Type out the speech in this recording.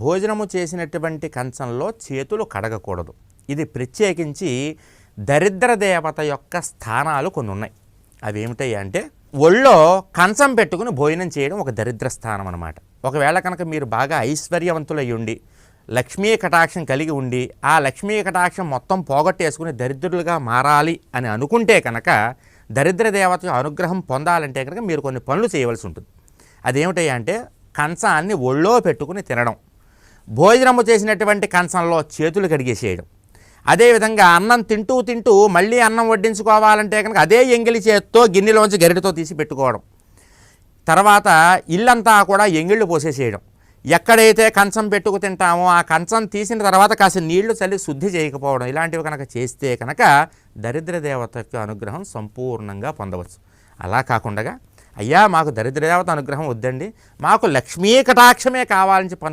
భోజనము చేసినటువంటి కంచంలో చేతులు కడగకూడదు. ఇది ప్రత్యేకించి దరిద్ర దేవత యొక్క స్థానాలు కొన్ని ఉన్నాయి. అవి ఏమిటాయి అంటే ఒళ్ళో కంచం పెట్టుకుని భోజనం చేయడం ఒక దరిద్ర స్థానం అనమాట ఒకవేళ కనుక మీరు బాగా ఐశ్వర్యవంతులై ఉండి లక్ష్మీ కటాక్షం కలిగి ఉండి ఆ లక్ష్మీ కటాక్షం మొత్తం పోగొట్టేసుకుని దరిద్రులుగా మారాలి అని అనుకుంటే కనుక దరిద్ర దేవత అనుగ్రహం పొందాలంటే కనుక మీరు కొన్ని పనులు చేయవలసి ఉంటుంది. అదేమిటంటే కంచాన్ని ఒళ్ళో పెట్టుకుని తినడం. భోజనము చేసినటువంటి కంచంలో చేతులు కడిగేసేయడం. అదేవిధంగా అన్నం తింటూ తింటూ మళ్ళీ అన్నం వడ్డించుకోవాలంటే కనుక అదే ఎంగిలి చేత్తో గిన్నెలోంచి గరిటతో తీసి పెట్టుకోవడం. తర్వాత ఇల్లంతా కూడా ఎంగిళ్ళు పోసేసేయడం. ఎక్కడైతే కంచం పెట్టుకు తింటామో ఆ కంచం తీసిన తర్వాత కాసి నీళ్ళు చల్లి శుద్ధి చేయకపోవడం. ఇలాంటివి కనుక చేస్తే కనుక దరిద్ర దేవత యొక్క అనుగ్రహం సంపూర్ణంగా పొందవచ్చు. అలా కాకుండా అయ్యా మాకు దరిద్రదేవత అనుగ్రహం వద్దండి. మాకు లక్ష్మీ కటాక్షమే కావాలని చెప్పి